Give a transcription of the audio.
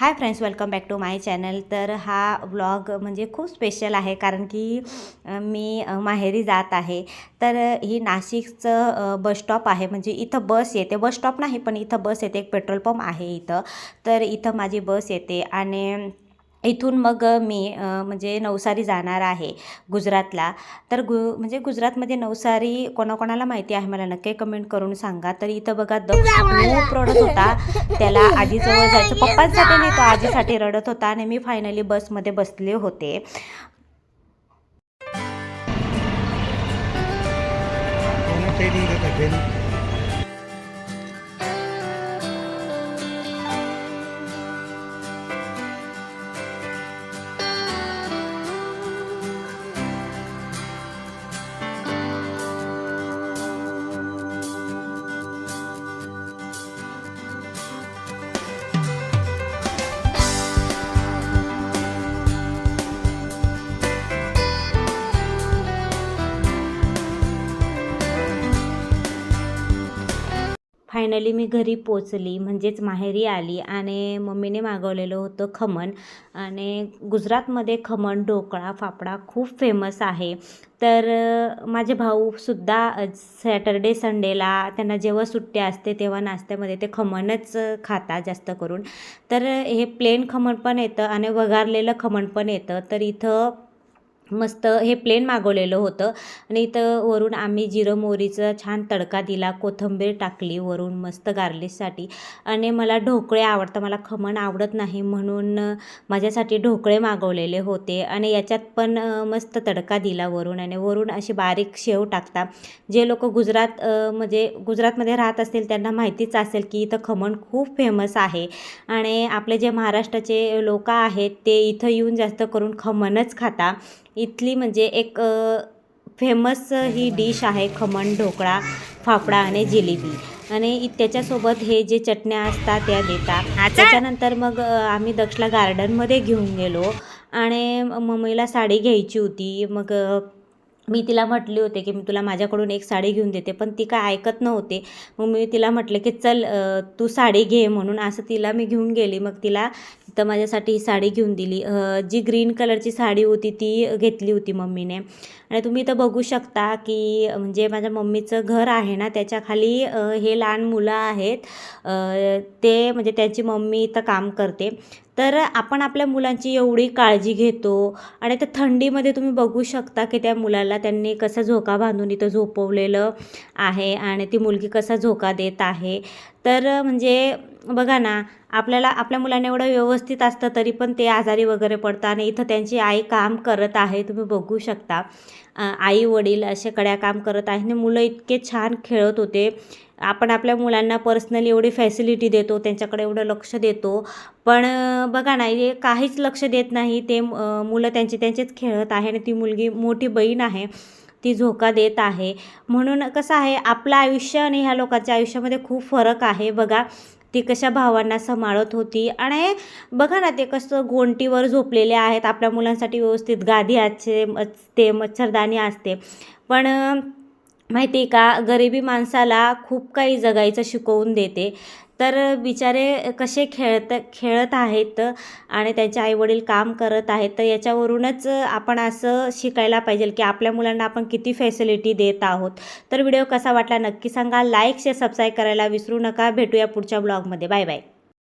Hi friends welcome back to my channel तर हा blog म्हणजे खूप स्पेशल आहे कारण की मी माहेरी जात आहे. तर ही नाशिकचं बस स्टॉप आहे. म्हणजे इथं बस येते. बस स्टॉप नाही पण इथं बस येते. एक पेट्रोल पंप आहे इथं. तर इथं माझी बस येते. आणि इथून मग मी म्हणजे नवसारी जाणार आहे गुजरातला. तर गु म्हणजे गुजरातमध्ये नवसारी कोणाकोणाला माहिती आहे मला नक्की कमेंट करून सांगा. तर इथं बघा दक्ष खूप रडत होता त्याला आजीजवळ जायचं. पप्पांसाठी नाही तो आजीसाठी रडत होता आणि मी फायनली बसमध्ये बसले होते. फायनली मी घरी पोचली म्हणजेच माहेरी आली आणि मम्मीने मागवलेलं होतं खमण. आणि गुजरातमध्ये खमण ढोकळा फाफडा खूप फेमस आहे. तर माझे भाऊसुद्धा सॅटर्डे संडेला त्यांना जेव्हा सुट्ट्या असते तेव्हा नाश्त्यामध्ये ते खमणच खातात जास्त करून. तर हे प्लेन खमण पण येतं आणि वगारलेलं खमण पण येतं. तर इथं मस्त हे प्लेन मागवलेलं होतं. आणि इथं वरून आम्ही जिरं मोहरीचं छान तडका दिला कोथिंबीर टाकली वरून मस्त गार्लिशसाठी आणि मला ढोकळे आवडतं मला खमण आवडत नाही म्हणून माझ्यासाठी ढोकळे मागवलेले होते. आणि याच्यात पण मस्त तडका दिला वरून. आणि वरून अशी बारीक शेव टाकता. जे लोक गुजरात म्हणजे गुजरातमध्ये राहत असतील त्यांना माहितीच असेल की इथं खमण खूप फेमस आहे. आणि आपले जे महाराष्ट्राचे लोक आहेत ते इथं येऊन जास्त करून खमणच खाता. इथली म्हणजे एक फेमस ही डिश आहे खमण ढोकळा फाफडा आणि जिलेबी. आणि त्याच्यासोबत हे जे चटण्या असतात त्या देतात. त्याच्यानंतर मग आम्ही दक्षला गार्डनमध्ये घेऊन गेलो. आणि मम्मीला साडी घ्यायची होती. मग मी तिला म्हटले होते की मी तुला माझ्याकडून एक साडी घेऊन देते. पण ती काय ऐकत नव्हते. मग मी तिला म्हटलं की चल तू साडी घे म्हणून. असं तिला मी घेऊन गेली. मग तिला तर माझ्यासाठी ही साडी घेऊन दिली. जी ग्रीन कलरची साडी होती ती घेतली होती मम्मीने. आणि तुम्ही इथं बघू शकता की म्हणजे माझ्या मम्मीचं घर आहे ना त्याच्याखाली हे लहान मुलं आहेत. ते म्हणजे त्यांची मम्मी इथं काम करते. तर आपण आपल्या मुलांची एवढी काळजी घेतो आणि त्या थंडीमध्ये तुम्ही बघू शकता की त्या मुलाला त्यांनी कसा झोका बांधून इथं झोपवलेलं आहे आणि ती मुलगी कसा झोका देत आहे. तर म्हणजे बघा ना आपल्याला आपल्या मुलांना एवढं व्यवस्थित असतं तरी पण ते आजारी वगैरे पडतात आणि इथं त्यांची आई काम करत आहे तुम्ही बघू शकता. आई वडील असे कड्या काम करत आहे आणि मुलं इतके छान खेळत होते. आपण आपल्या मुलांना पर्सनली एवढी फॅसिलिटी देतो त्यांच्याकडे एवढं लक्ष देतो. पण बघा ना हे काहीच लक्ष देत नाही. ते मुलं त्यांचे त्यांचेच खेळत आहे आणि ती मुलगी मोठी बहीण आहे. ती झोका देत आहे. म्हणून कसं आहे आपलं आयुष्य आणि ह्या लोकांच्या आयुष्यामध्ये खूप फरक आहे. बघा ती कशा भावांना सांभाळत होती. आणि बघा ना ते कसं गोंटीवर झोपलेले आहेत. आपल्या मुलांसाठी व्यवस्थित गादी असते असते मच्छरदाणी असते. पण माहिती आहे का गरिबी माणसाला खूप काही जगायचं शिकवून देते. तर बिचारे कसे खेळत खेळत आहेत आणि त्यांचे आईवडील काम करत आहेत तर याच्यावरूनच आपण असं शिकायला पाहिजे की आपल्या मुलांना आपण किती फॅसिलिटी देत आहोत. तर व्हिडिओ कसा वाटला नक्की सांगा. लाईक शेअर सबस्क्राईब करायला विसरू नका. भेटूया पुढच्या ब्लॉगमध्ये बाय बाय